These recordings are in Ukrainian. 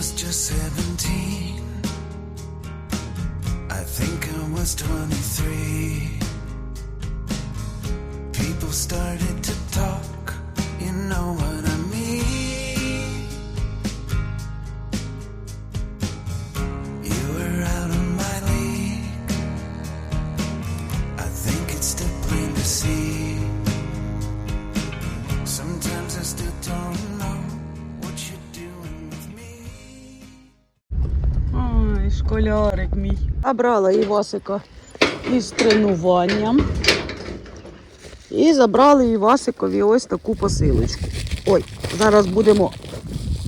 was just 17. I think I was 23. People started to talk, you know what I mean. You were out of my league. I think it's still plain to see. Sometimes I still don't школярик мій. Забрала Івасика із тренуванням. І забрали Івасикові ось таку посилочку. Ой, зараз будемо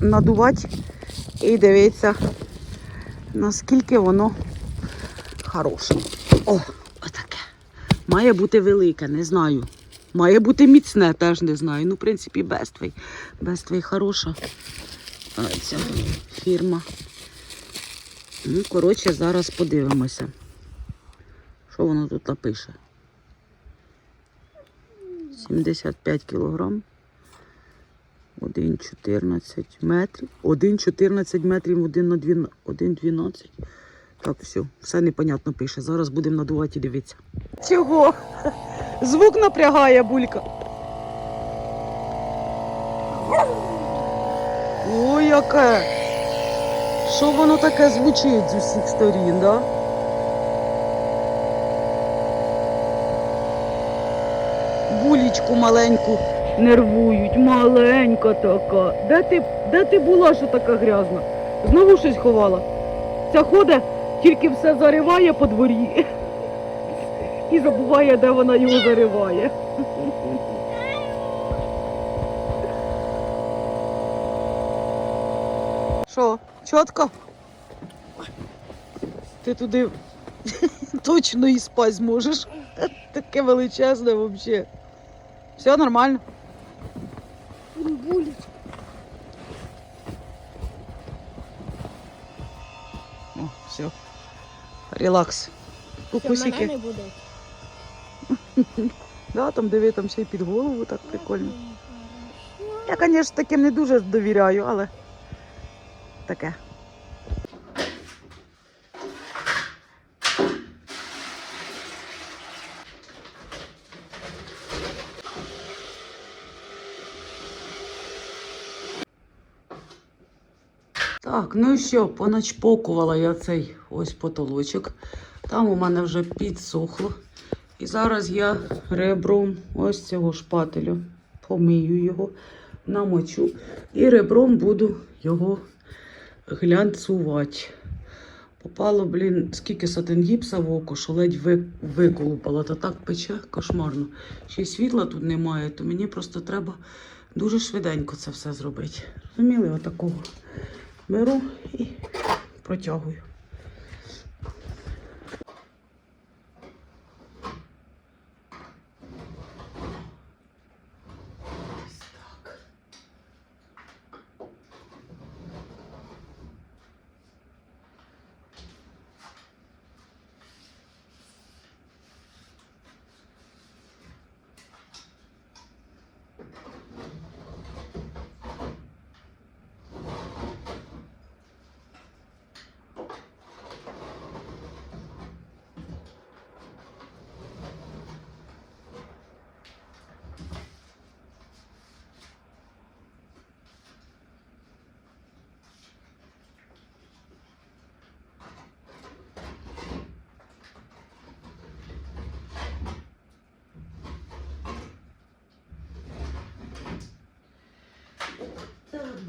надувати і дивитися, наскільки воно хороше. О, отаке. Має бути велике, не знаю. Має бути міцне, теж не знаю. Ну, в принципі, Бествей. Бествей хороша. Ця фірма. Ну, коротше, зараз подивимося. Що воно тут напише? 75 кілограм. 1,14 метрів. 1,14 метрів, 1 на 1,12. Так, все, все непонятно пише. Зараз будемо надувати і дивитися. Чого? Звук напрягає булька. Ой, яке. Що воно таке звучить з усіх сторін, да? Булічку маленьку нервують, маленька така. Де ти, де ти була, що така грязна? Знову щось ховала. Ця ходить, тільки все зариває по дворі. І забуває, де вона його зариває. Що, чітко? Ти туди точно і спать зможеш. Таке величезне взагалі. Все нормально. Булить. О, все. Релакс. Кукусики. Не буде. Да, там диви, там ще й під голову так прикольно. Я, звісно, таким не дуже довіряю, але таке. Так, ну і що, поначпокувала я цей ось потолочок. Там у мене вже підсохло. І зараз я ребром ось цього шпателю помию його, намочу. І ребром буду його глянцувати. Попало, блін, скільки сатин гіпса в око, що ледь ви, виколупало. Та так пече кошмарно. Ще й світла тут немає, то мені просто треба дуже швиденько це все зробити. Розуміли, отакого. Беру і протягую.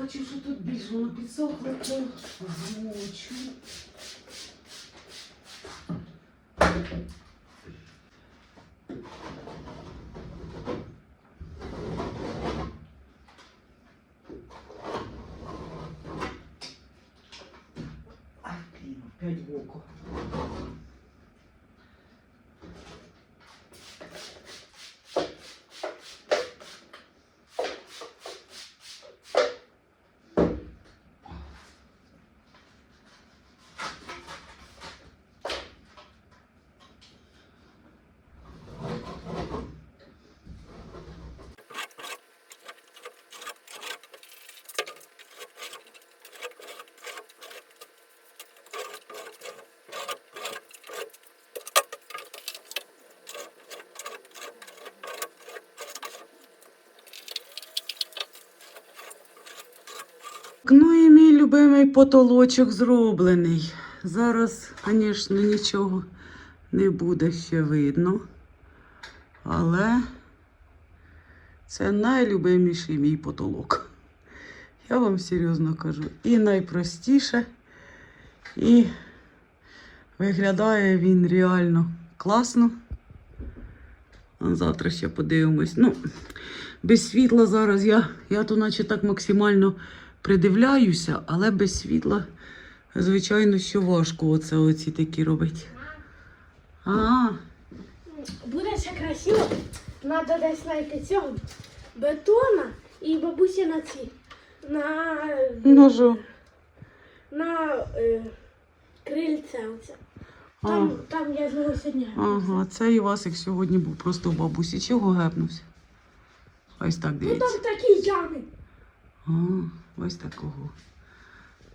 бачу, що тут більш воно підсохло, то змочу. Ай, блін, опять в око. Ну і мій любимий потолочок зроблений. Зараз, звісно, нічого не буде ще видно. Але це найлюбиміший мій потолок. Я вам серйозно кажу. І найпростіше, і виглядає він реально класно. Завтра ще подивимось. Ну, без світла зараз я, я то наче так максимально придивляюся, але без світла, звичайно, що важко оце оці такі робити. А, Буде ще красиво. Надо десь знайти цього бетона і бабусі на ці. На, що? на е, крильце оце. Там, там я з нього сьогодні. Ага, це Івасик сьогодні був просто в бабусі. Чого гепнувся? Ось так Ну дивіться. там такі ями. А, ось такого.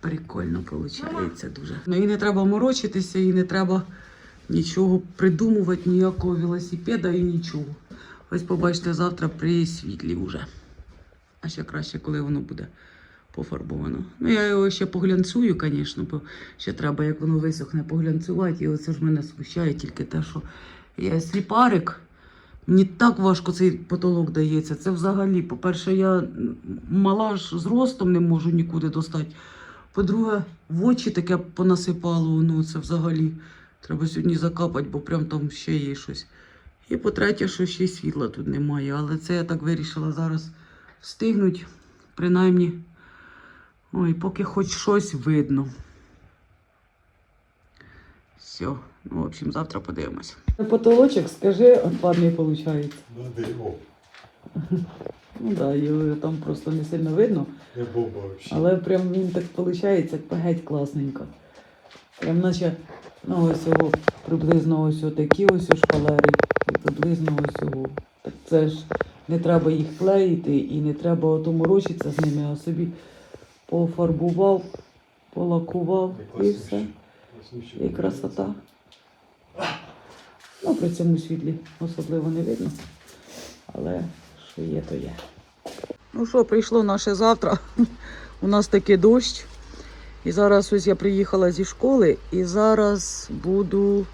Прикольно виходить дуже. Ну і не треба морочитися, і не треба нічого придумувати, ніякого велосипеда і нічого. Ось побачите завтра при світлі вже. А ще краще, коли воно буде пофарбовано. Ну, я його ще поглянцюю, звісно, бо ще треба, як воно висохне, поглянцювати. І оце ж мене смущає тільки те, що я сліпарик. Мені так важко цей потолок дається. Це взагалі, по-перше, я мала ж зростом не можу нікуди достати. По-друге, в очі таке понасипало, ну це взагалі. Треба сьогодні закапати, бо прям там ще є щось. І по-третє, що ще й світла тут немає. Але це я так вирішила зараз встигнуть, принаймні. Ой, поки хоч щось видно. Все. Ну, в общем, завтра подивимося. Потолочок, скажи, отпадний виходить. Надо его. Ну так, його там просто не сильно видно, Я боба вообще. але прям він так виходить, як геть класненько. Прям наче ну, ось його приблизно ось такі ось шпалери і приблизно ось його. Так це ж не треба їх клеїти і не треба ото морочитися з ними, а собі пофарбував, полакував і все. І красота. Ну, при цьому світлі особливо не видно. Але що є, то є. Ну що, прийшло наше завтра. У нас такий дощ. І зараз ось я приїхала зі школи і зараз буду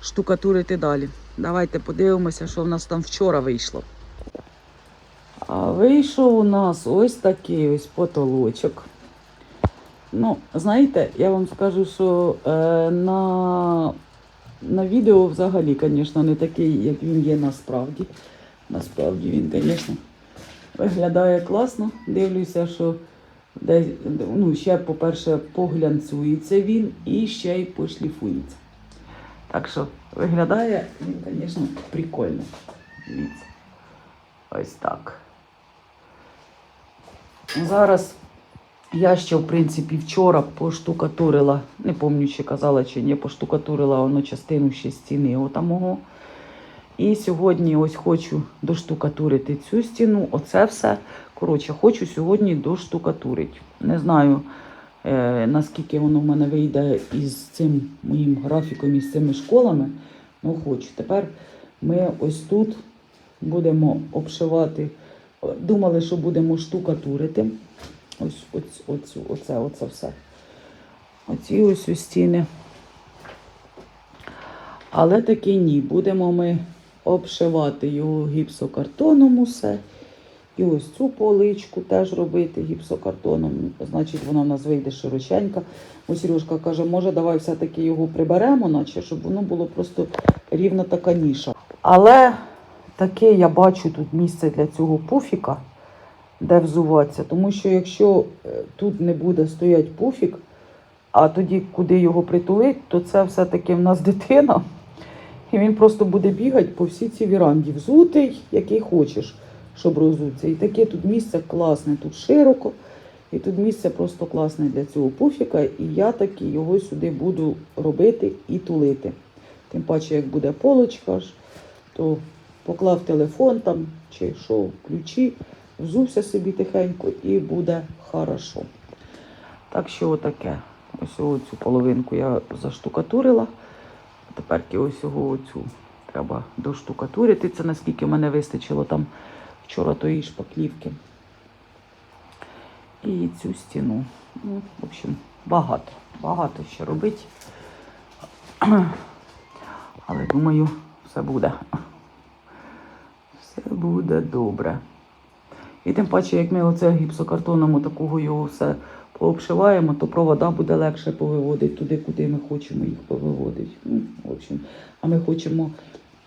штукатурити далі. Давайте подивимося, що в нас там вчора вийшло. А вийшов у нас ось такий ось потолочок. Ну, знаєте, я вам скажу, що е, на, на відео взагалі, звісно, не такий, як він є насправді. Насправді він, звісно, виглядає класно. Дивлюся, що десь, ну, ще, по-перше, поглянцюється він і ще й пошліфується. Так що виглядає він, звісно, прикольно. Ось так. Зараз я ще, в принципі, вчора поштукатурила, не пам'ятаю, чи казала, чи ні, поштукатурила воно частину ще стіни отамого. І сьогодні ось хочу доштукатурити цю стіну. Оце все. Коротше, хочу сьогодні доштукатурити. Не знаю, е, наскільки воно в мене вийде із цим моїм графіком, із цими школами. Ну, хочу. Тепер ми ось тут будемо обшивати. Думали, що будемо штукатурити. Ось, ось, оцю, оце, оце все. Оці ось ось стіни. Але таки ні. Будемо ми обшивати його гіпсокартоном усе. І ось цю поличку теж робити гіпсокартоном. Значить, вона в нас вийде широченька. Ось Сережка каже, може, давай все-таки його приберемо, наче, щоб воно було просто рівна така ніша. Але таке я бачу тут місце для цього пуфіка, де взуватися. Тому що якщо е, тут не буде стояти пуфік, а тоді, куди його притулить, то це все-таки в нас дитина. І він просто буде бігати по всій цій віранді, взутий, який хочеш, щоб розуться. І таке тут місце класне, тут широко. І тут місце просто класне для цього пуфіка. І я таки його сюди буду робити і тулити. Тим паче, як буде полочка, то поклав телефон там чи що, ключі, взувся собі тихенько і буде хорошо. Так що отаке. Ось цю половинку я заштукатурила. Тепер ось його цю треба доштукатурити. Це наскільки мене вистачило там вчора тої шпаклівки. і цю стіну. Ну, в общем, багато, багато ще робити. Але думаю, все буде. Все буде добре. І тим паче, як ми оце гіпсокартоном такого його все пообшиваємо, то провода буде легше повиводити туди, куди ми хочемо їх повиводити. Ну, в общем, а ми хочемо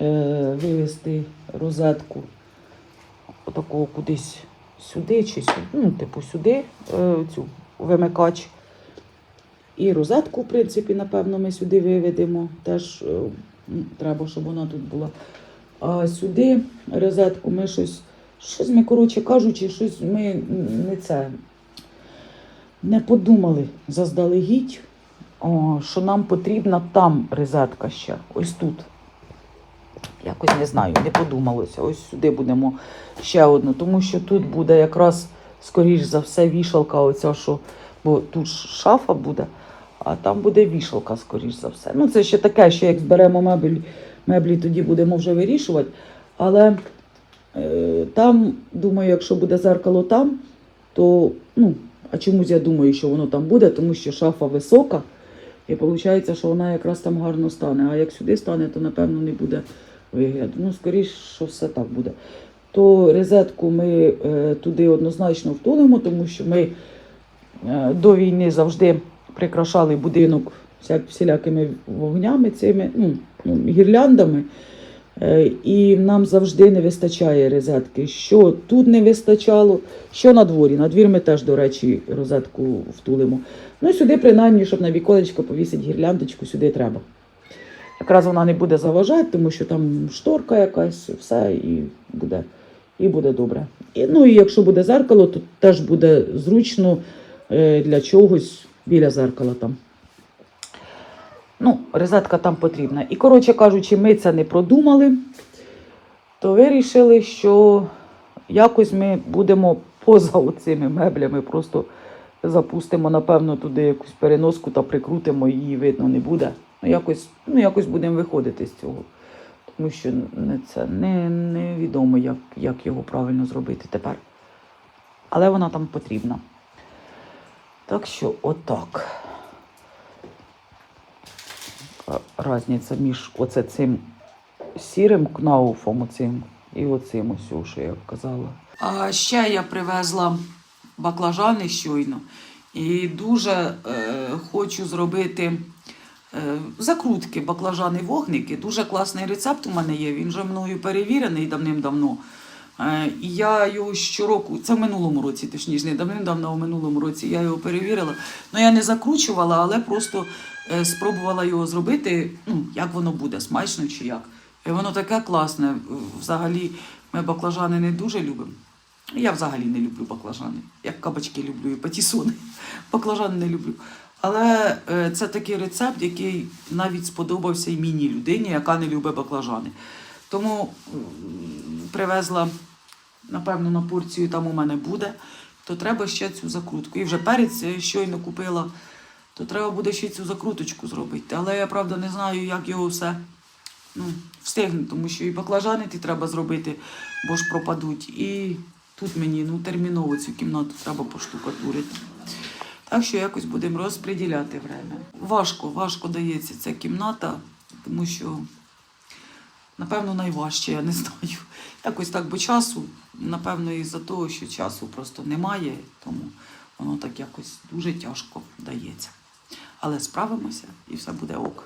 е, вивести розетку отакого кудись сюди чи сюди, ну, типу сюди, е, цю вимикач. І розетку, в принципі, напевно, ми сюди виведемо. Теж е, треба, щоб вона тут була. А сюди розетку ми щось, щось ми, коротше кажучи, щось ми не це не подумали заздалегідь, о, що нам потрібна там розетка ще, ось тут. Якось не знаю, не подумалося. Ось сюди будемо ще одну, тому що тут буде якраз, скоріш за все, вішалка, оця, що, бо тут шафа буде, а там буде вішалка, скоріш за все. Ну, це ще таке, що як зберемо меблі, меблі тоді будемо вже вирішувати. Але там, думаю, якщо буде зеркало там, то ну, а чомусь я думаю, що воно там буде, тому що шафа висока. І виходить, що вона якраз там гарно стане. А як сюди стане, то напевно не буде вигляду. Ну, скоріш, що все так буде. То розетку ми е, туди однозначно втулимо, тому що ми е, до війни завжди прикрашали будинок всілякими вогнями, цими ну, гірляндами. Е, І нам завжди не вистачає розетки. Що тут не вистачало, що на дворі. На двір ми теж, до речі, розетку втулимо. Ну, сюди, принаймні, щоб на віконечко повісити гірляндочку, сюди треба. Якраз вона не буде заважати, тому що там шторка якась, все, і буде, і буде добре. І, ну і якщо буде зеркало, то теж буде зручно е, для чогось біля зеркала там. Ну, розетка там потрібна. І, коротше кажучи, ми це не продумали, то вирішили, що якось ми будемо поза цими меблями, просто запустимо, напевно, туди якусь переноску та прикрутимо, її видно не буде. Ну, якось, ну, якось будемо виходити з цього. Тому що це не, невідомо, як, як його правильно зробити тепер. Але вона там потрібна. Так що, отак. Разниця між оце цим сірим кнауфом оцим і оцим ось, що я казала. А ще я привезла баклажани щойно і дуже е, хочу зробити е, закрутки, баклажани вогники. Дуже класний рецепт у мене є. Він вже мною перевірений давним-давно. Е, і я його щороку, це в минулому році, точніше, не давним-давно, в минулому році я його перевірила. Ну я не закручувала, але просто е, спробувала його зробити, ну, як воно буде, смачно чи як. І воно таке класне. Взагалі, ми баклажани не дуже любимо. Я взагалі не люблю баклажани. Як кабачки люблю і патісони. Баклажани не люблю. Але е, це такий рецепт, який навіть сподобався і міні людині, яка не любить баклажани. Тому привезла, напевно, на порцію там у мене буде, то треба ще цю закрутку. І вже перець е, щойно купила, то треба буде ще цю закруточку зробити. Але я правда не знаю, як його все ну, встигну, тому що і баклажани ті треба зробити, бо ж пропадуть. І тут мені ну, терміново цю кімнату треба поштукатурити. Так що якось будемо розподіляти время. Важко, важко дається ця кімната, тому що, напевно, найважче, я не знаю. Якось так, бо часу, напевно, із-за того, що часу просто немає, тому воно так якось дуже тяжко дається. Але справимося і все буде ок.